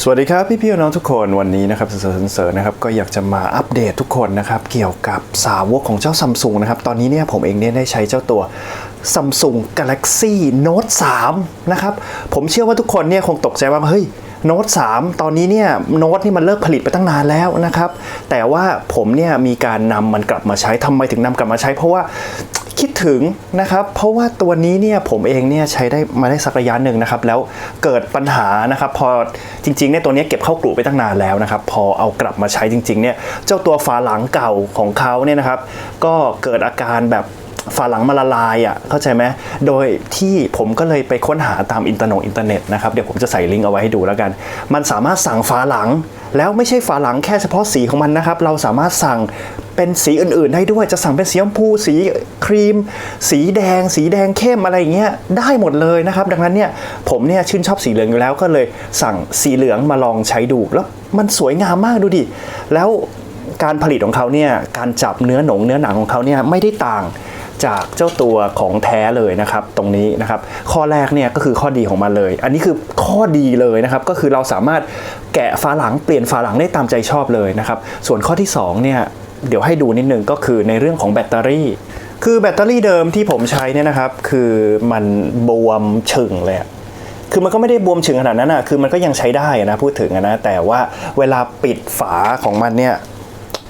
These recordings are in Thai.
สวัสดีครับพี่พี่น้องทุกคนวันนี้นะครับเสริร์เสริร์นะครับก็อยากจะมาอัปเดตทุกคนนะครับเกี่ยวกับสาวกของเจ้าซัมซุงนะครับตอนนี้เนี่ยผมเองเนี่ยได้ใช้เจ้าตัว Samsung Galaxy Note 3 นะครับผมเชื่อว่าทุกคนเนี่ยคงตกใจว่าเฮ้ยโน้ต3ตอนนี้เนี่ยโน้ตนี่มันเลิกผลิตไปตั้งนานแล้วนะครับ แต่ว่าผมเนี่ยมีการนำมันกลับมาใช้ทำไมถึงนำกลับมาใช้ เพราะว่า คิดถึงนะครับ เพราะว่าตัวนี้เนี่ยผมเองเนี่ยใช้ได้มาได้สักระยะหนึ่งนะครับ แล้วเกิดปัญหานะครับ พอจริงๆเนี่ยตัวนี้เก็บเข้ากลุ่ไปตั้งนานแล้วนะครับ พอเอากลับมาใช้จริงๆเนี่ยเจ้าตัวฝาหลังเก่าของเขาเนี่ยนะครับ ก็เกิดอาการแบบฝาหลังมาละลายอะเข้าใจไหมโดยที่ผมก็เลยไปค้นหาตามอินเทอร์เน็ตอินเทอร์เน็ตนะครับเดี๋ยวผมจะใส่ลิงก์เอาไว้ให้ดูแล้วกัน มันสามารถสั่งฝาหลัง แล้วไม่ใช่ฝาหลังแค่เฉพาะสีของมันนะครับ เราสามารถสั่ง เป็นสีอื่นๆได้ด้วยจะสั่งเป็นสีชมพู สีครีม สีแดง สีแดงเข้มอะไรอย่างเงี้ยได้หมดเลยนะครับ ดังนั้นเนี่ยผมเนี่ยชื่นชอบสีเหลืองอยู่แล้วก็เลยสั่งสีเหลืองมาลองใช้ดูแล้วมันสวยงามมากดูดิแล้วการผลิตของเขาเนี่ยการจับเนื้อหนงเนื้อหนังของเขาเนี่ยไม่ได้ต่างจากเจ้าตัวของแท้เลยนะครับตรงนี้นะครับ ข้อแรกเนี่ยก็คือข้อดีของมันเลย อันนี้คือข้อดีเลยนะครับก็คือเราสามารถแกะฝาหลังเปลี่ยนฝาหลังได้ตามใจชอบเลยนะครับ ส่วนข้อที่2เนี่ย เดี๋ยวให้ดูนิดนึงก็คือในเรื่องของแบตเตอรี่ คือแบตเตอรี่เดิมที่ผมใช้เนี่ยนะครับ คือมันบวมฉึ่งเลยคือมันก็ไม่ได้บวมฉึงขนาดนั้นอะ คือมันก็ยังใช้ได้นะพูดถึงนะ แต่ว่าเวลาปิดฝาของมันเนี่ย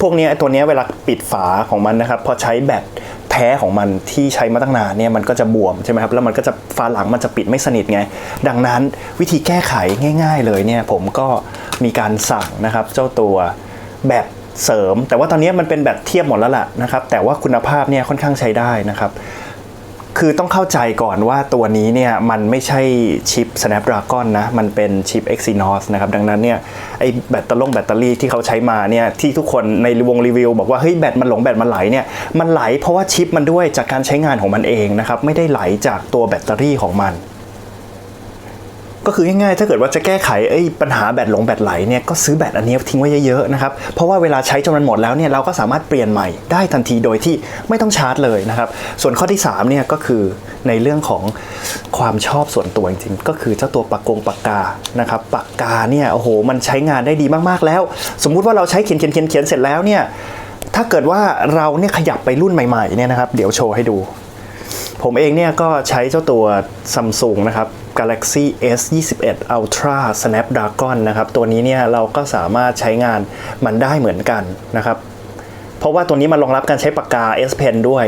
พวกนี้ตัวนี้เวลาปิดฝาของมันนะครับ พอใช้แบตแท้ของมันที่ใช้มาตั้งนานเนี่ยมันก็จะบวมใช่ไหมครับ แล้วมันก็จะฝาหลังมันจะปิดไม่สนิทไง ดังนั้นวิธีแก้ไขง่าย ๆ เลยเนี่ยผมก็มีการสั่งนะครับ เจ้าตัวแบต เสริม แต่ว่าตอนนี้มันเป็นแบตเทียบหมดแล้วล่ะนะครับแต่ว่าคุณภาพเนี่ยค่อนข้างใช้ได้นะครับคือต้องเข้าใจก่อนว่าตัวนี้เนี่ยมันไม่ใช่ชิป Snapdragon นะ มันเป็นชิป Exynos นะครับ ดังนั้นเนี่ยไอแบตเตอรี่แบตเตอรี่ที่เขาใช้มาเนี่ยที่ทุกคนในวงรีวิวบอกว่าเฮ้ยแบตมันหลงแบตมันไหลเนี่ยมันไหลเพราะว่าชิปมันด้วยจากการใช้งานของมันเองนะครับ ไม่ได้ไหลจากตัวแบตเตอรี่ของมัน ก็คือง่ายๆ ถ้าเกิดว่าจะแก้ไขไอ้ปัญหาแบตหลงแบตไหลเนี่ยก็ซื้อแบตอันนี้ทิ้งไว้เยอะๆนะครับเพราะว่าเวลาใช้จนมันหมดแล้วเนี่ยเราก็สามารถเปลี่ยนใหม่ได้ทันทีโดยที่ไม่ต้องชาร์จเลยนะครับส่วนข้อที่3เนี่ยก็คือในเรื่องของความชอบส่วนตัวจริงๆก็คือเจ้าตัวปากกงปากกานะครับปากกาเนี่ยโอ้โหมันใช้งานได้ดีมากๆแล้ว สมมุติว่าเราใช้เขียนเขียนเขียนเขียนเสร็จแล้วเนี่ยถ้าเกิดว่าเราเนี่ยขยับไปรุ่นใหม่ๆเนี่ยนะครับเดี๋ยวโชว์ให้ดู ผมเองเนี่ยก็ใช้เจ้าตัว Samsung นะครับ Galaxy S 21 Ultra Snapdragon นะครับ ตัวนี้เนี่ยเราก็สามารถใช้งานมันได้เหมือนกันนะครับ เพราะว่าตัวนี้มันรองรับการใช้ปากกา S Pen ด้วย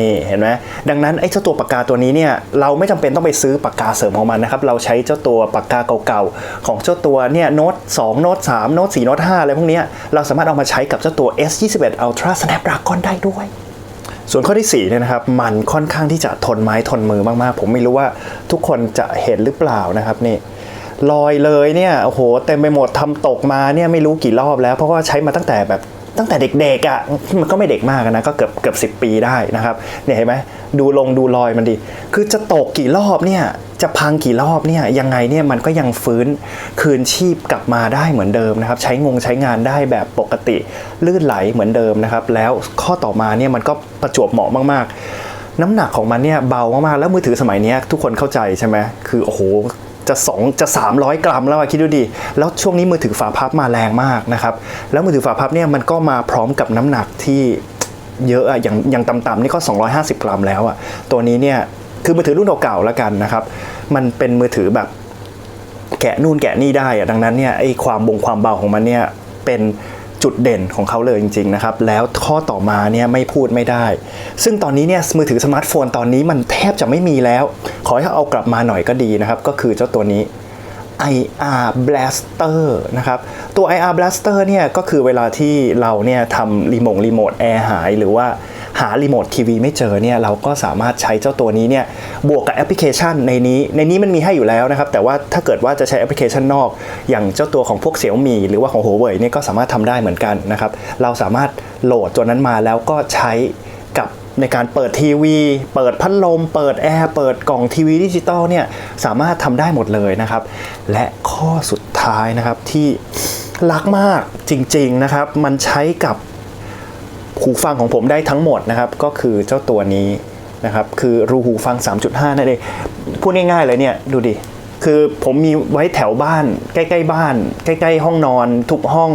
นี่เห็นไหมดังนั้นไอ้เจ้าตัวปากกาตัวนี้เนี่ยเราไม่จำเป็นต้องไปซื้อปากกาเสริมของมันนะครับ เราใช้เจ้าตัวปากกาเก่าๆ ของเจ้าตัวเนี่ยโน้ต2โน้ต3โน้ต4โน้ต5อะไรพวกเนี้ยเราสามารถเอามาใช้กับเจ้าตัว S 21 Ultra Snapdragon ได้ด้วย ส่วนข้อที่4เนี่ยนะครับมันค่อนข้างที่จะทนไม้ทนมือมากๆ ผมไม่รู้ว่าทุกคนจะเห็นหรือเปล่านะครับนี่ลอยเลยเนี่ยโอ้โหเต็มไปหมดทำตกมาเนี่ยไม่รู้กี่รอบแล้ว เพราะว่าใช้มาตั้งแต่แบบ ตั้งแต่เด็กๆอะ่ะมันก็ไม่เด็กมากนะก็เกือบเกือบสิปีได้นะครับเนี่ยเห็นไหมดูลงดูรอยมันดิคือจะตกกี่รอบเนี่ยจะพังกี่รอบเนี่ยยังไงเนี่ยมันก็ยังฟื้นคืนชีพกลับมาได้เหมือนเดิมนะครับใช้งงใช้งานได้แบบปกติลื่นไหลเหมือนเดิมนะครับแล้วข้อต่อมาเนี่ยมันก็ประจวบเหมาะมากๆ น้ำหนักของมันเนี่ยเบามากๆแล้วมือถือสมัยนี้ทุกคนเข้าใจใช่ไหมคือโอ้โห จะ 2 จะ 300 กรัมแล้วคิดดูดิแล้วช่วงนี้มือถือฝาพับมาแรงมากนะครับ แล้วมือถือฝาพับเนี่ยมันก็มาพร้อมกับน้ำหนักที่เยอะอะอย่างอย่างต่ำๆนี่ก็ 250 กรัมแล้วอะตัวนี้เนี่ยคือมือถือรุ่นเก่าๆแล้วกันนะครับ มันเป็นมือถือแบบแกะนู่นแกะนี่ได้อะดังนั้นเนี่ยไอ้ความบงความเบาของมันเนี่ยเป็น จุดเด่นของเขาเลยจริงๆนะครับแล้วข้อต่อมาเนี่ยไม่พูดไม่ได้ ซึ่งตอนนี้เนี่ยมือถือสมาร์ทโฟนตอนนี้มันแทบจะไม่มีแล้ว ขอให้เขาเอากลับมาหน่อยก็ดีนะครับก็คือเจ้าตัวนี้ IR Blaster นะครับตัว IR Blaster เนี่ยก็คือเวลาที่เราเนี่ยทำรีโมทรีโมทแอร์หายหรือว่า หารีโมททีวีไม่เจอเนี่ยเราก็สามารถใช้เจ้าตัวนี้เนี่ยบวกกับแอปพลิเคชันในนี้ในนี้มันมีให้อยู่แล้วนะครับแต่ว่าถ้าเกิดว่าจะใช้แอปพลิเคชันนอก อย่างเจ้าตัวของพวกเสี่ยวมีหรือว่าของ Huawei เนี่ยก็สามารถทำได้เหมือนกันนะครับเราสามารถโหลดตัวนั้นมาแล้วก็ใช้กับในการเปิดทีวี เปิดพัดลม เปิดแอร์ เปิดกล่องทีวีดิจิตอลเนี่ยสามารถทำได้หมดเลยนะครับ และข้อสุดท้ายนะครับที่รักมากจริงๆนะครับ มันใช้กับ หูฟังของผมได้ทั้งหมดนะครับ ก็คือเจ้าตัวนี้นะครับ คือรูหูฟัง 3.5 นั่นเองพูดง่ายๆเลยเนี่ย ดูดิ คือผมมีไว้แถวบ้าน ใกล้ๆบ้าน ใกล้ๆห้องนอน ทุกห้อง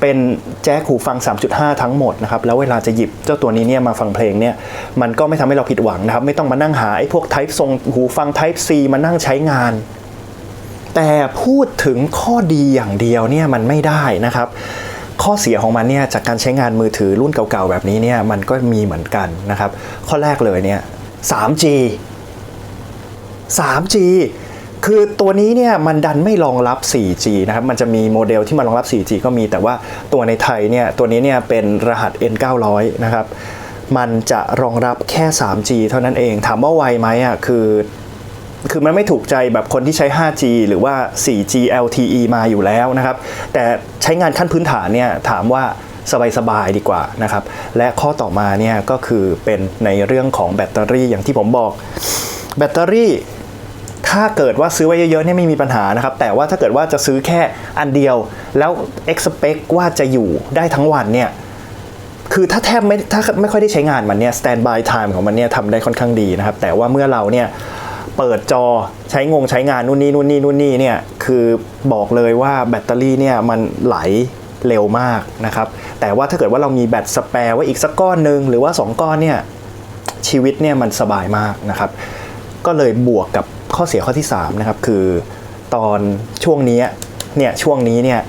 เป็นแจ็คหูฟัง 3.5 ทั้งหมดนะครับ แล้วเวลาจะหยิบเจ้าตัวนี้เนี่ยมาฟังเพลงเนี่ยมันก็ไม่ทำให้เราผิดหวังนะครับ ไม่ต้องมานั่งหาไอ้พวก Type ทรงหูฟัง Type C มานั่งใช้งาน แต่พูดถึงข้อดีอย่างเดียวเนี่ยมันไม่ได้นะครับ ข้อเสียของมันเนี่ยจากการใช้งานมือถือรุ่นเก่าๆแบบนี้เนี่ยมันก็มีเหมือนกันนะครับ ข้อแรกเลยเนี่ย 3G 3G คือตัวนี้เนี่ยมันดันไม่รองรับ 4G นะครับ มันจะมีโมเดลที่มารองรับ 4G ก็มีแต่ว่าตัวในไทยเนี่ยตัวนี้เนี่ยเป็นรหัส N900 นะครับ มันจะรองรับแค่ 3G เท่านั้นเอง ถามว่าไวไหมอะคือ คือมันไม่ถูกใจแบบคนที่ใช้ 5G หรือว่า 4G LTE มาอยู่แล้วนะครับ แต่ใช้งานขั้นพื้นฐานเนี่ยถามว่าสบายๆดีกว่านะครับ และข้อต่อมาเนี่ยก็คือเป็นในเรื่องของแบตเตอรี่อย่างที่ผมบอก แบตเตอรี่ถ้าเกิดว่าซื้อไว้เยอะๆเนี่ยไม่มีปัญหานะครับ แต่ว่าถ้าเกิดว่าจะซื้อแค่อันเดียว แล้ว expect ว่าจะอยู่ได้ทั้งวันเนี่ยคือถ้าแทบไม่ถ้าไม่ค่อยได้ใช้งานมันเนี่ย standby time ของมันเนี่ยทำได้ค่อนข้างดีนะครับ แต่ว่าเมื่อเราเนี่ย เปิดจอใช้งงใช้งานนู่นนี่นู่นนี่นู่นนี่เนี่ยคือบอกเลยว่าแบตเตอรี่เนี่ยมันไหลเร็วมากนะครับ แต่ว่าถ้าเกิดว่าเรามีแบตสแปร์ไว้อีกสักก้อนหนึ่งหรือว่า 2 ก้อนเนี่ยชีวิตเนี่ยมันสบายมากนะครับ ก็เลยบวกกับข้อเสียข้อที่3นะครับคือตอนช่วงนี้เนี่ยช่วงนี้เนี่ย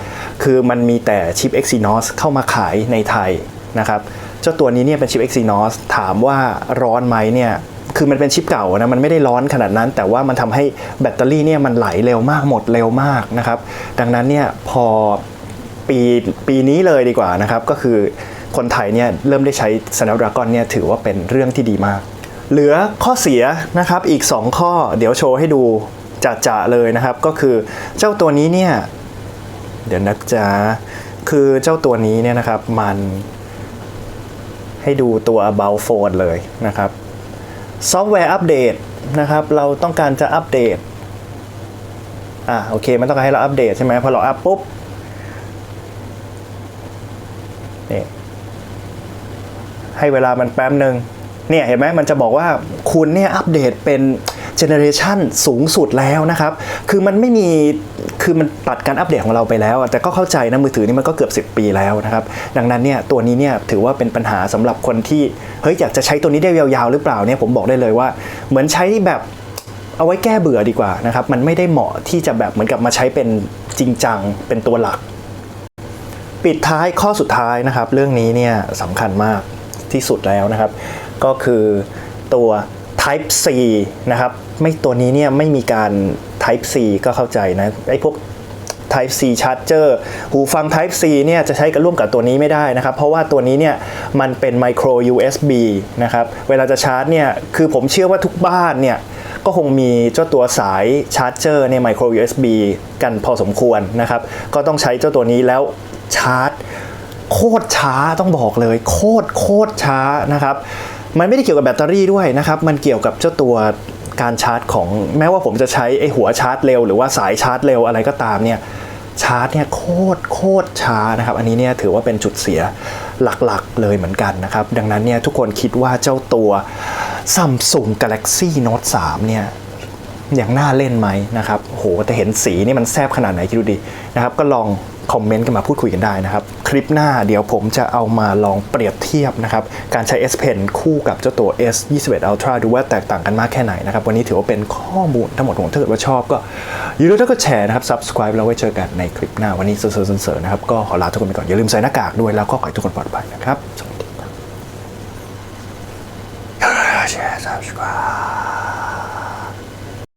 คือมันมีแต่ชิป Exynos เข้ามาขายในไทยนะครับ เจ้าตัวนี้เนี่ยเป็นชิป Exynos ถามว่าร้อนไหมเนี่ย คือมันเป็นชิปเก่านะมันไม่ได้ร้อนขนาดนั้น แต่ว่ามันทำให้แบตเตอรี่เนี่ยมันไหลเร็วมากหมดเร็วมากนะครับ ดังนั้นเนี่ยพอปีปีนี้เลยดีกว่านะครับ ก็คือคนไทยเนี่ยเริ่มได้ใช้ Snapdragon เนี่ยถือว่าเป็นเรื่องที่ดีมาก เหลือข้อเสียนะครับอีก 2 ข้อเดี๋ยวโชว์ให้ดูจะๆเลยนะครับ ก็คือเจ้าตัวนี้เนี่ยเดี๋ยวนะจ๊ะคือเจ้าตัวนี้เนี่ยนะครับมันให้ดูตัว about phone เลยนะครับ ซอฟต์แวร์อัปเดตนะครับ เราต้องการจะอัปเดต อ่าโอเค มันต้องการให้เราอัปเดตใช่ไหมพอเราอัปปุ๊บนี่ให้เวลามันแป๊บหนึ่งเนี่ยเห็นไหมมันจะบอกว่าคุณเนี่ยอัปเดตเป็น เจเนอเรชันสูงสุดแล้วนะครับ คือมันไม่มีคือมันตัดการอัปเดตของเราไปแล้ว แต่ก็เข้าใจนะมือถือนี่มันก็เกือบ 10 ปีแล้วนะครับ ดังนั้นเนี่ยตัวนี้เนี่ยถือว่าเป็นปัญหาสำหรับคนที่เฮ้ยอยากจะใช้ตัวนี้ได้ยาวๆหรือเปล่าเนี่ยผมบอกได้เลยว่า เหมือนใช้แบบเอาไว้แก้เบื่อดีกว่านะครับมันไม่ได้เหมาะที่จะแบบเหมือนกับมาใช้เป็นจริงจังเป็นตัวหลัก ปิดท้ายข้อสุดท้ายนะครับ เรื่องนี้เนี่ยสำคัญมากที่สุดแล้วนะครับ ก็คือตัว Type C นะครับ ไม่ตัวนี้เนี่ยไม่มีการ Type C ก็เข้าใจนะไอ้พวก Type C Charger หูฟัง Type C เนี่ยจะใช้กับร่วมกับตัวนี้ไม่ได้นะครับ เพราะว่าตัวนี้เนี่ยมันเป็น Micro USB นะครับเวลาจะชาร์จเนี่ยคือผมเชื่อว่าทุกบ้านเนี่ยก็คงมีเจ้าตัวสายชาร์จเจอร์เนี่ย Micro USB กันพอสมควรนะครับ ก็ต้องใช้เจ้าตัวนี้แล้วชาร์จ โคตรช้าต้องบอกเลย โคตรโคตรช้านะครับ มันไม่ได้เกี่ยวกับแบตเตอรี่ด้วยนะครับ มันเกี่ยวกับเจ้าตัว การชาร์จของแม้ว่าผมจะใช้ไอหัวชาร์จเร็ว หรือว่าสายชาร์จเร็วอะไรก็ตามเนี่ยชาร์จเนี่ยโคตรโคตรช้านะครับ อันนี้เนี่ยถือว่าเป็นจุดเสียหลักๆเลยเหมือนกันนะครับ ดังนั้นเนี่ยทุกคนคิดว่าเจ้าตัว Samsung Galaxy Note 3 เนี่ยอย่างน่าเล่นไหมนะครับโหแต่เห็นสีนี่มันแซบขนาดไหนคิดดูดินะครับ ก็ลอง คอมเมนต์กันมาพูดคุยกันได้นะครับ คลิปหน้าเดี๋ยวผมจะเอามาลองเปรียบเทียบนะครับ การใช้ S Pen คู่กับเจ้าตัว S 21 Ultra ดูว่าแตกต่างกันมากแค่ไหนนะครับ วันนี้ถือว่าเป็นข้อมูลทั้งหมดของถ้าเกิดว่าชอบก็อย่าลืมแล้วก็แชร์นะครับ subscribe แล้วไว้เจอกันในคลิปหน้าวันนี้เซอร์เซอร์เซอนะครับก็ขอลาทุกคนไปก่อนอย่าลืมใส่หน้ากากด้วยแล้วก็ขอให้ทุกคนปลอดภัยนะครับ